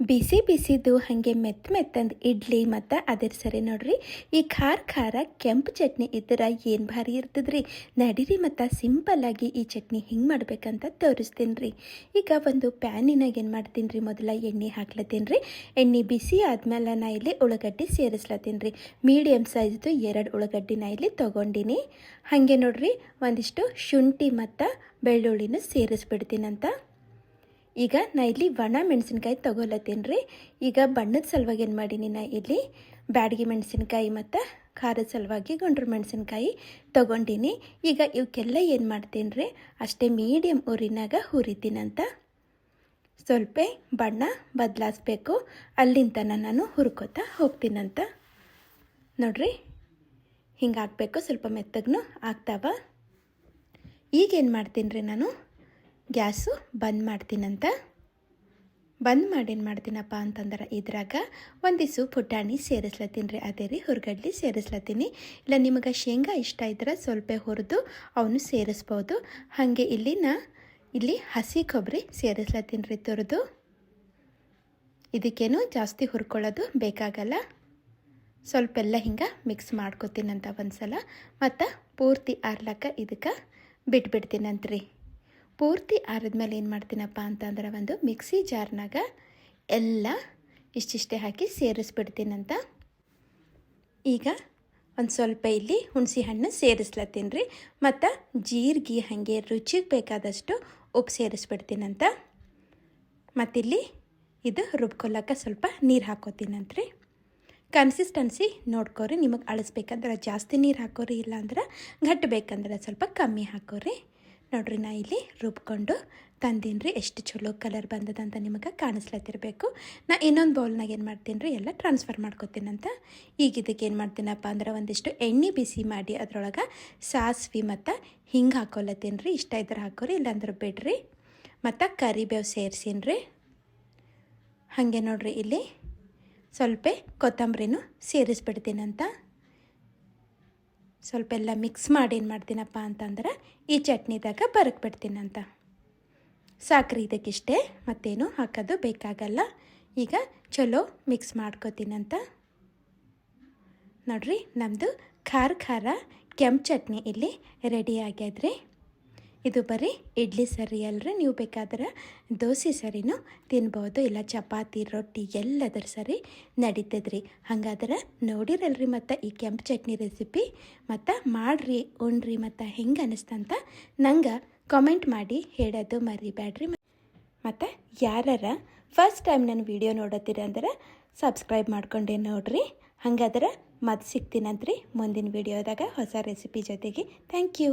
ಬಿಸಿ ಬಿಸಿದು ಹಾಗೆ ಮೆತ್ತ ಮೆತ್ತಂದು ಇಡ್ಲಿ ಮತ್ತು ಅದರ ಸರಿ ನೋಡ್ರಿ. ಈ ಖಾರ ಖಾರ ಕೆಂಪು ಚಟ್ನಿ ಇದ್ರೆ ಏನು ಭಾರಿ ಇರ್ತದ್ರಿ? ನಡೀರಿ ಮತ್ತು ಸಿಂಪಲ್ಲಾಗಿ ಈ ಚಟ್ನಿ ಹಿಂಗೆ ಮಾಡ್ಬೇಕಂತ ತೋರಿಸ್ತೀನಿ ರೀ ಈಗ ಒಂದು ಪ್ಯಾನಿನಾಗ ಏನು ಮಾಡ್ತೀನಿ ರೀ ಮೊದಲ ಎಣ್ಣೆ ಹಾಕ್ಲತ್ತೀನಿ ರೀ ಎಣ್ಣೆ ಬಿಸಿ ಆದಮೇಲೆ ನಾ ಇಲ್ಲಿ ಉಳ್ಳಾಗಡ್ಡಿ ಸೇರಿಸ್ಲತ್ತೀನಿ ರೀ ಮೀಡಿಯಮ್ ಸೈಜ್ದು ಎರಡು ಉಳ್ಳಾಗಡ್ಡಿ ನಾ ಇಲ್ಲಿ ತೊಗೊಂಡಿನಿ. ಹಾಗೆ ನೋಡ್ರಿ, ಒಂದಿಷ್ಟು ಶುಂಠಿ ಮತ್ತು ಬೆಳ್ಳುಳ್ಳಿನೂ ಸೇರಿಸ್ಬಿಡ್ತೀನಂತ. ಈಗ ನಾ ಇಲ್ಲಿ ಒಣ ಮೆಣಸಿನ್ಕಾಯಿ ತೊಗೊಲತ್ತೀನಿ ರೀ. ಈಗ ಬಣ್ಣದ ಸಲುವಾಗಿ ಏನು ಮಾಡೀನಿ ನಾ ಇಲ್ಲಿ? ಬ್ಯಾಡಗಿ ಮೆಣಸಿನ್ಕಾಯಿ ಮತ್ತು ಖಾರದ ಸಲುವಾಗಿ ಗುಂಡ್ರು ಮೆಣಸಿನ್ಕಾಯಿ ತೊಗೊಂಡಿನಿ. ಈಗ ಇವಕ್ಕೆಲ್ಲ ಏನು ಮಾಡ್ತೀನಿ ರೀ? ಅಷ್ಟೇ ಮೀಡಿಯಮ್ ಊರಿನಾಗ ಹುರಿತೀನಂತ ಸ್ವಲ್ಪ ಬಣ್ಣ ಬದಲಾಯಿಸ್ಬೇಕು ಅಲ್ಲಿಂದ ನಾನು ಹುರ್ಕೋತಾ ಹೋಗ್ತೀನಂತ ನೋಡ್ರಿ ಹಿಂಗೆ ಹಾಕಬೇಕು ಸ್ವಲ್ಪ ಮೆತ್ತಗೂ ಆಗ್ತಾವ. ಈಗೇನು ಮಾಡ್ತೀನಿ ರೀ ನಾನು? ಗ್ಯಾಸು ಬಂದ್ ಮಾಡ್ತೀನಂತ. ಬಂದ್ ಮಾಡೇನು ಮಾಡ್ತೀನಪ್ಪ ಅಂತಂದ್ರೆ ಇದ್ರಾಗ ಒಂದಿಸು ಪುಟಾಣಿ ಸೇರಿಸ್ಲತ್ತೀನಿ ರೀ, ಅದೇ ರೀ ಹುರ್ಗಡ್ಲಿ ಸೇರಿಸ್ಲತ್ತೀನಿ. ಇಲ್ಲ ನಿಮಗೆ ಶೇಂಗಾ ಇಷ್ಟ ಇದ್ರೆ ಸ್ವಲ್ಪ ಹುರಿದು ಅವನು ಸೇರಿಸ್ಬೋದು. ಹಾಗೆ ಇಲ್ಲಿ ನಾ ಇಲ್ಲಿ ಹಸಿ ಕೊಬ್ಬರಿ ಸೇರಿಸ್ಲತ್ತೀನಿ ರೀ ತುರಿದು. ಇದಕ್ಕೇನು ಜಾಸ್ತಿ ಹುರ್ಕೊಳ್ಳೋದು ಬೇಕಾಗಲ್ಲ. ಸ್ವಲ್ಪ ಎಲ್ಲ ಹಿಂಗೆ ಮಿಕ್ಸ್ ಮಾಡ್ಕೊತೀನಂತ ಒಂದು ಸಲ ಮತ್ತು ಪೂರ್ತಿ ಆರ್ಲಕ್ಕ ಇದಕ್ಕೆ ಬಿಟ್ಬಿಡ್ತೀನಂತ್ರಿ. ಪೂರ್ತಿ ಆರಿದ್ಮೇಲೆ ಏನು ಮಾಡ್ತೀನಪ್ಪ ಅಂತಂದ್ರೆ ಒಂದು ಮಿಕ್ಸಿ ಜಾರ್ನಾಗ ಎಲ್ಲ ಇಷ್ಟಿಷ್ಟೇ ಹಾಕಿ ಸೇರಿಸ್ಬಿಡ್ತೀನಂತ. ಈಗ ಒಂದು ಸ್ವಲ್ಪ ಇಲ್ಲಿ ಹುಣಸೆ ಹಣ್ಣು ಸೇರಿಸ್ಲತ್ತೀನಿ ರೀ. ಮತ್ತು ಜೀರಿಗೆ ಹಾಗೆ ರುಚಿಗೆ ಬೇಕಾದಷ್ಟು ಉಪ್ಪು ಸೇರಿಸ್ಬಿಡ್ತೀನಂತ. ಮತ್ತಿಲ್ಲಿ ಇದು ರುಬ್ಕೊಲ್ಲಕ್ಕೆ ಸ್ವಲ್ಪ ನೀರು ಹಾಕೋತೀನಂತ್ರಿ. ಕನ್ಸಿಸ್ಟೆನ್ಸಿ ನೋಡ್ಕೋರಿ, ನಿಮಗೆ ಅಳಿಸ್ಬೇಕಂದ್ರೆ ಜಾಸ್ತಿ ನೀರು ಹಾಕೋರಿ, ಇಲ್ಲಾಂದ್ರೆ ಗಟ್ಟಿ ಬೇಕಂದ್ರೆ ಸ್ವಲ್ಪ ಕಮ್ಮಿ ಹಾಕೋರಿ. ನೋಡ್ರಿ ನಾ ಇಲ್ಲಿ ರುಬ್ಕೊಂಡು ತಂದೀನಿ ರೀ. ಎಷ್ಟು ಚಲೋ ಕಲರ್ ಬಂದದಂತ ನಿಮಗೆ ಕಾಣಿಸ್ಲತ್ತಿರಬೇಕು. ನಾ ಇನ್ನೊಂದು ಬೌಲ್ನಾಗ ಏನು ಮಾಡ್ತೀನಿ ರೀ, ಎಲ್ಲ ಟ್ರಾನ್ಸ್ಫರ್ ಮಾಡ್ಕೋತೀನಂತ ಈಗ ಇದಕ್ಕೆ ಏನು ಮಾಡ್ತೀನಪ್ಪ ಅಂದ್ರೆ ಒಂದಿಷ್ಟು ಎಣ್ಣೆ ಬಿಸಿ ಮಾಡಿ ಅದರೊಳಗೆ ಸಾಸ್ವಿ ಮತ್ತು ಹಿಂಗೆ ಹಾಕೊಲತ್ತೀನಿ ರೀ. ಇಷ್ಟ ಇದ್ರೆ ಹಾಕೋರಿ, ಇಲ್ಲಾಂದ್ರೆ ಬಿಡ್ರಿ. ಮತ್ತು ಕರಿಬೇವು ಸೇರಿಸೀನಿ ರೀ. ಹಾಗೆ ನೋಡ್ರಿ ಇಲ್ಲಿ. ಸ್ವಲ್ಪ ಕೊತ್ತಂಬರಿನೂ ಸೇರಿಸ್ಬಿಡ್ತೀನಂತ. ಸ್ವಲ್ಪ ಎಲ್ಲ ಮಿಕ್ಸ್ ಮಾಡಿ ಏನು ಮಾಡ್ತೀನಪ್ಪ ಅಂತಂದ್ರೆ ಈ ಚಟ್ನಿದಾಗ ಬರಕ್ಬಿಡ್ತೀನಂತ. ಸಾಕ್ರಿ ಇದಕ್ಕಿಷ್ಟೇ, ಮತ್ತೇನು ಹಾಕೋದು ಬೇಕಾಗಲ್ಲ. ಈಗ ಚಲೋ ಮಿಕ್ಸ್ ಮಾಡ್ಕೋತೀನಂತ. ನೋಡ್ರಿ ನಮ್ಮದು ಖಾರ ಖಾರ ಕೆಂಪು ಚಟ್ನಿ ಇಲ್ಲಿ ರೆಡಿ ಆಗ್ಯದ್ರಿ. ಇದು ಬರೀ ಇಡ್ಲಿ ಸರಿ ಅಲ್ರಿ, ನೀವು ಬೇಕಾದ್ರೆ ದೋಸೆ ಸರಿನೂ ತಿನ್ಬೋದು, ಇಲ್ಲ ಚಪಾತಿ, ರೊಟ್ಟಿ ಎಲ್ಲದರ ಸರಿ ನಡೀತದ್ರಿ. ಹಂಗಾದ್ರೆ ನೋಡಿರಲ್ರಿ ಮತ್ತು ಈ ಕೆಂಪು ಚಟ್ನಿ ರೆಸಿಪಿ ಮತ್ತು ಮಾಡ್ರಿ, ಉಣ್ರಿ ಮತ್ತು ಹೆಂಗೆ ಅನಿಸ್ತಂತ ನಂಗೆ ಕಾಮೆಂಟ್ ಮಾಡಿ ಹೇಳೋದು ಮರಿಬೇಡ್ರಿ ಮತ್ತು ಯಾರಾರ ಫಸ್ಟ್ ಟೈಮ್ ನನ್ನ ವಿಡಿಯೋ ನೋಡತ್ತೀರಿ ಅಂದ್ರೆ ಸಬ್ಸ್ಕ್ರೈಬ್ ಮಾಡ್ಕೊಂಡೆ ನೋಡ್ರಿ. ಹಂಗಾದ್ರೆ ಮತ್ತೆ ಸಿಗ್ತೀನಂತ್ರಿ ಮುಂದಿನ ವಿಡಿಯೋದಾಗ ಹೊಸ ರೆಸಿಪಿ ಜೊತೆಗೆ. Thank you